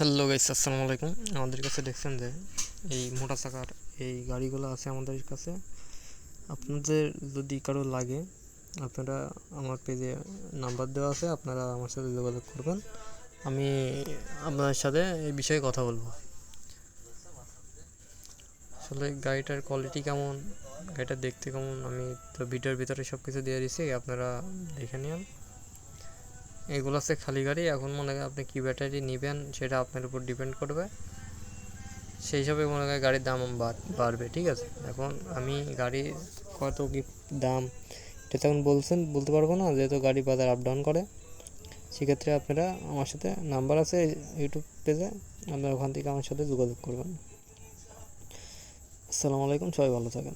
Hello guys আসসালামু আলাইকুম। আমাদের কাছে দেখছেন যে এই মোটা চাকার এই গাড়িগুলো আছে আমাদের কাছে। আপনাদের যদি কারও লাগে, আপনারা আমার পেজে নাম্বার দেওয়া আছে, আপনারা আমার সাথে যোগাযোগ করবেন। আমি আপনার সাথে এই বিষয়ে কথা বলব। আসলে গাড়িটার কোয়ালিটি কেমন, গাড়িটা দেখতে কেমন, আমি তো ভিডিওর ভিতরে সব কিছু দিয়ে দিছি, আপনারা দেখে নিন। এগুলো হচ্ছে খালি গাড়ি। এখন মনে হয় আপনি কী ব্যাটারি নেবেন সেটা আপনার উপর ডিপেন্ড করবে। সেই হিসাবে মনে হয় গাড়ির দাম বাড়- বাড়বে, ঠিক আছে? এখন আমি গাড়ি কত কি দাম, এটা তখন বলছেন, বলতে পারব না, যেহেতু গাড়ি বাজার আপ ডাউন করে। সেক্ষেত্রে আপনারা আমার সাথে নাম্বার আছে ইউটিউব পেজে আপনারা ওখান থেকে আমার সাথে যোগাযোগ করবেন। আসসালামু আলাইকুম, সবাই ভালো থাকেন।